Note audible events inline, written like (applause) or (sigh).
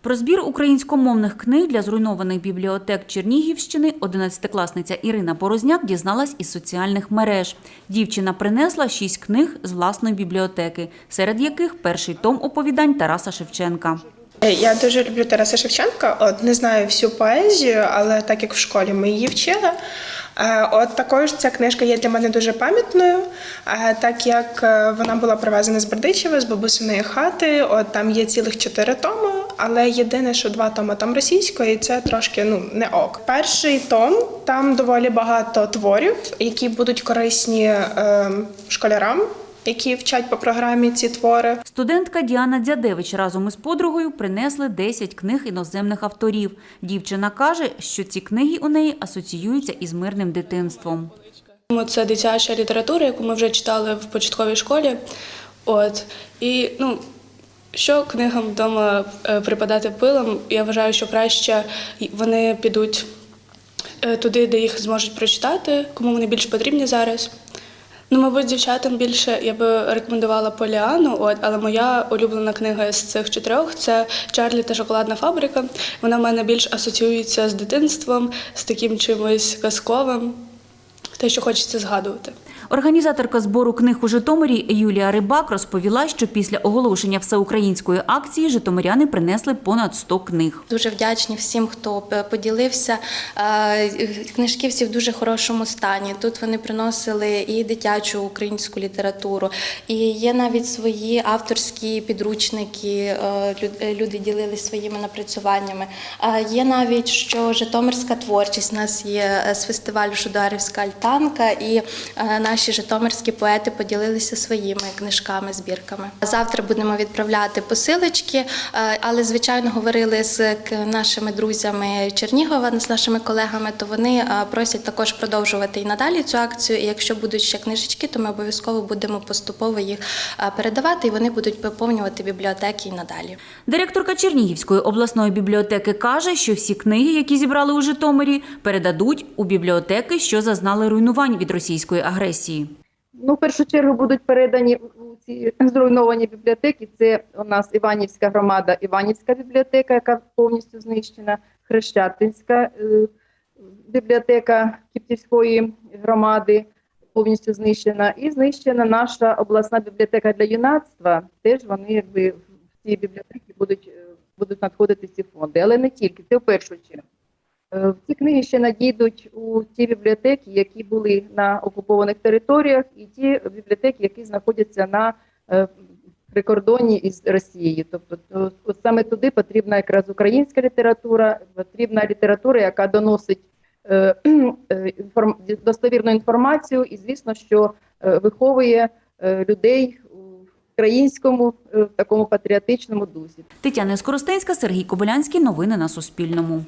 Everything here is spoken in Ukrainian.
Про збір українськомовних книг для зруйнованих бібліотек Чернігівщини 11-класниця Ірина Порозняк дізналась із соціальних мереж. Дівчина принесла шість книг з власної бібліотеки, серед яких перший том оповідань Тараса Шевченка. Я дуже люблю Тараса Шевченка. От не знаю всю поезію, але так як в школі ми її вчили. е, От також ця книжка є для мене дуже пам'ятною, е, так як е, вона була привезена з Бердичева, з бабусиної хати. От там є цілих чотири томи, але єдине, що два томи там російської, це трошки ну не ок. Перший том там доволі багато творів, які будуть корисні е, школярам, які вчать по програмі ці твори. Студентка Діана Дзядевич разом із подругою принесли 10 книг іноземних авторів. Дівчина каже, що ці книги у неї асоціюються із мирним дитинством. Це дитяча література, яку ми вже читали в початковій школі. От і ну. Що книгам вдома е, припадати пилом, я вважаю, що краще вони підуть е, туди, де їх зможуть прочитати, кому вони більш потрібні зараз. Ну, мабуть, дівчатам більше я би рекомендувала Поліану, от, але моя улюблена книга з цих чотирьох це Чарлі та шоколадна фабрика. Вона в мене більш асоціюється з дитинством, з таким чимось казковим, те, що хочеться згадувати. Організаторка збору книг у Житомирі Юлія Рибак розповіла, що після оголошення всеукраїнської акції житомиряни принесли понад 100 книг. Дуже вдячні всім, хто поділився. Е, Книжки всі в дуже хорошому стані. Тут вони приносили і дитячу українську літературу, і є навіть свої авторські підручники. е, люд- Люди ділилися своїми напрацюваннями. Е, Є навіть що Житомирська творчість. У нас є з фестивалю Шударівська альтанка, і е, наші житомирські поети поділилися своїми книжками, збірками. Завтра будемо відправляти посилочки, е, але звичайно говорили з нашими друзями Чернігова, з нашими колегами. То вони е, просять також продовжувати і надалі цю акцію. І якщо будуть ще книжечки, то ми обов'язково будемо поступово їх е, передавати, і вони будуть поповнювати бібліотеки і надалі. Директорка Чернігівської обласної бібліотеки каже, що всі книги, які зібрали у Житомирі, передадуть у бібліотеки, що зазнали руйнувань від російської агресії. Ну, в першу чергу будуть передані у ці зруйновані бібліотеки. Це у нас Іванівська громада, Іванівська бібліотека, яка повністю знищена, Хрещатинська е, бібліотека Кіптівської громади повністю знищена, і знищена наша обласна бібліотека для юнацтва. Теж вони якби в ці бібліотеки будуть, е, будуть надходити ці фонди, але не тільки, це в першу чергу. Е, Ці книги ще надійдуть у ті бібліотеки, які були на окупованих територіях, і ті бібліотеки, які знаходяться на е, прикордоні із Росією. Тобто, то- саме туди потрібна якраз українська література, потрібна література, яка доносить е, (clears throat) достовірну інформацію, і звісно, що виховує людей українському такому патріотичному дусі. Тетяна Скоростенська, Сергій Кобилянський. Новини на Суспільному.